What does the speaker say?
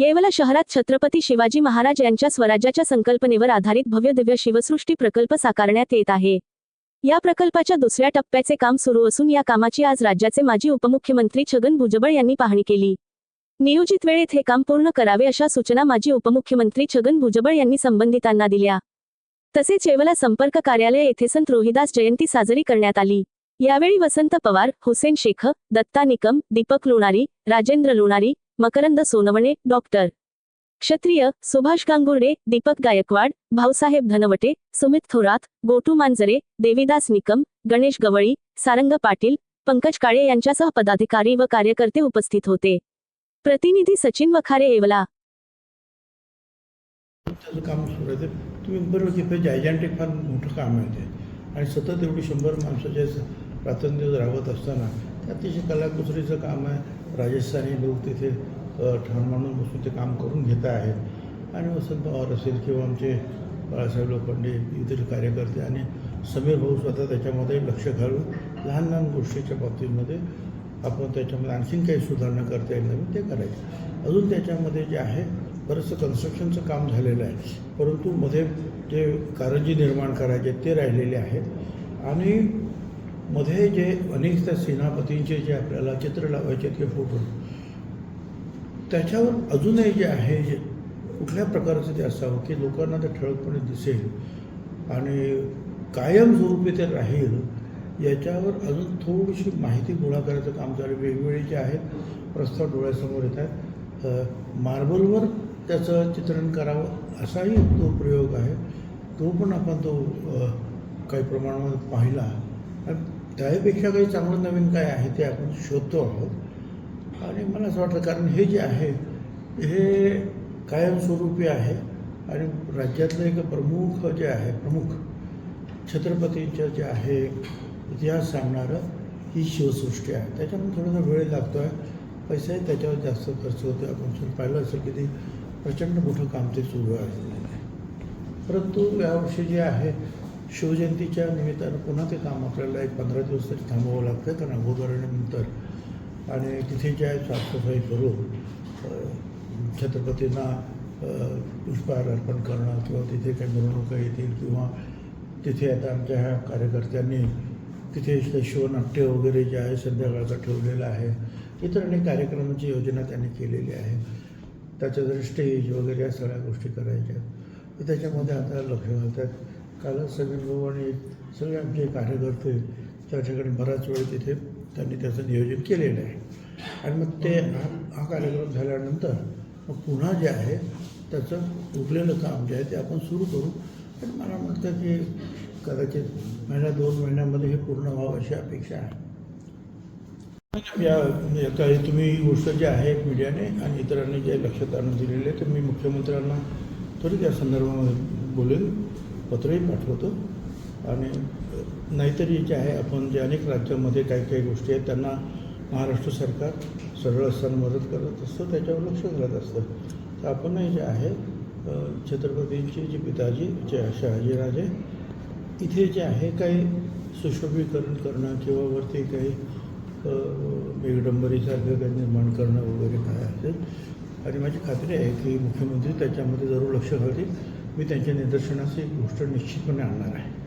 येवला शहरात छत्रपती शिवाजी महाराज यांच्या स्वराज्याच्या संकल्पनेवर आधारित भव्य दिव्य शिवसृष्टी प्रकल्प साकारण्यात येत आहे. या प्रकल्पाच्या दुसऱ्या टप्प्याचे काम सुरू असून या कामाची आज राज्याचे माजी उपमुख्यमंत्री छगन भुजबळ यांनी पाहणी केली. नियोजित वेळेत हे काम पूर्ण करावे अशा सूचना माजी उपमुख्यमंत्री छगन भुजबळ यांनी संबंधितांना दिल्या. तसेच येवला संपर्क कार्यालय येथे संत रोहिदास जयंती साजरी करण्यात आली. यावेळी वसंत पवार हुसेन शेख दत्ता निकम दीपक लोणारी राजेंद्र लोणारी मकरंद सोनवणे डॉक्टर. क्षत्रिय सुभाष गांगुर्डे दीपक गायकवाड भाऊसाहेब धनवटे सुमित थोरात गोटू मांजरे देवीदास निकम गणेश गवळी सारंग पाटील पंकज काळे यांच्यासह पदाधिकारी व कार्यकर्ते उपस्थित होते. प्रतिनिधी सचिन वखारे येवला. काम सुरू आहे. तुम्ही बरोबर की ते जायजॅन्टिक फार मोठं काम आहे ते. आणि सतत एवढी शंभर माणसाचे प्रातिनिध्य राबत असताना अतिशय कलाकुसरीचं काम आहे. राजस्थानी लोक तिथे ठाण मांडून बसून ते काम करून घेत आहेत. आणि वसंत पवार असेल किंवा आमचे बाळासाहेब लोखंडे इतर कार्यकर्ते आणि समीर भाऊ स्वतः त्याच्यामध्ये लक्ष घालून लहान लहान गोष्टीच्या बाबतीमध्ये आपण त्याच्यामध्ये आणखीन काही सुधारणा करता येईल नवीन ते करायचं. अजून त्याच्यामध्ये जे आहे बरंचसं कन्स्ट्रक्शनचं काम झालेलं आहे. परंतु मध्ये जे कारंजी निर्माण करायचे ते राहिलेले आहेत. आणि मध्ये जे अनेक त्या सेनापतींचे जे आपल्याला चित्र लावायचे आहेत फोटो त्याच्यावर अजूनही जे आहे जे कुठल्या प्रकारचं ते असावं की लोकांना ते ठळकपणे दिसेल आणि कायमस्वरूपी ते राहील याच्यावर अजून थोडीशी माहिती गोळा करायचं काम चालू वेगवेगळे जे आहेत प्रस्ताव डोळ्यासमोर येत आहेत. मार्बलवर त्याचं चित्रण करावं असाही तो प्रयोग आहे. तो पण आपण तो काही प्रमाणामध्ये पाहिला. आणि त्याहीपेक्षा काही चांगलं नवीन काय आहे ते आपण शोधतो आहोत. आणि मला असं वाटतं कारण हे जे आहे हे कायमस्वरूपी आहे. आणि राज्यातलं एक प्रमुख जे आहे प्रमुख छत्रपतींचं जे आहे इतिहास सांगणारं ही शिवसृष्टी आहे. त्याच्यामुळे थोडासा वेळ लागतो आहे पैसाही त्याच्यावर जास्त खर्च होतो आपण पाहिलं असेल की ते प्रचंड मोठं काम ते सुरू आहे. परंतु यावर्षी जे आहे शिवजयंतीच्या निमित्तानं पुन्हा ते काम आपल्याला एक पंधरा दिवस तरी थांबवावं लागतं कारण अगोदर आणि आणि तिथे जे आहे साफसफाई करून छत्रपतींना पुष्पहार अर्पण करणं किंवा तिथे काही मिरवणुका येतील किंवा तिथे आता आमच्या ह्या कार्यकर्त्यांनी तिथे ते शिवनाट्य वगैरे जे आहे संध्याकाळचं ठेवलेलं आहे. इतर अनेक कार्यक्रमाची योजना त्यांनी केलेली आहे. त्याचं स्टेज वगैरे या सगळ्या गोष्टी करायच्या. तर त्याच्यामध्ये आता लक्ष घालतात. कालच सगळे भाऊ आणि सगळे आमचे कार्यकर्ते त्या ठिकाणी बराच वेळ तिथे त्यांनी त्याचं नियोजन केलेलं आहे. आणि मग ते हा हा कार्यक्रम झाल्यानंतर मग पुन्हा जे आहे त्याचं उरलेलं काम जे आहे ते आपण सुरू करू. आणि मला वाटतं की कदाचित महिना दोन महिन्यामध्ये हे पूर्ण व्हावं अशी अपेक्षा आहे. या याचा तुम्ही गोष्ट जी आहे मीडियाने आणि इतरांनी जे लक्षात आणून दिलेले आहे मी मुख्यमंत्र्यांना थोडी या संदर्भामध्ये बोलेन. पत्रही पाठवतो. आणि नाहीतरी जे आहे आपण जे अनेक राज्यामध्ये काही काही गोष्टी आहेत त्यांना महाराष्ट्र सरकार सरळ असताना मदत करत असतं त्याच्यावर लक्ष घालत असतं. तर आपणही जे आहे छत्रपतींचे जे पिताजी जे शहाजीराजे इथे जे आहे काही सुशोभीकरण करणं किंवा वरती काही अ, काही निर्माण करणं वगैरे काय असेल. आणि माझी खात्री आहे की मुख्यमंत्री त्याच्यामध्ये जरूर लक्ष घालतील. मी त्यांच्या निदर्शनास एक गोष्ट निश्चितपणे आणणार आहे.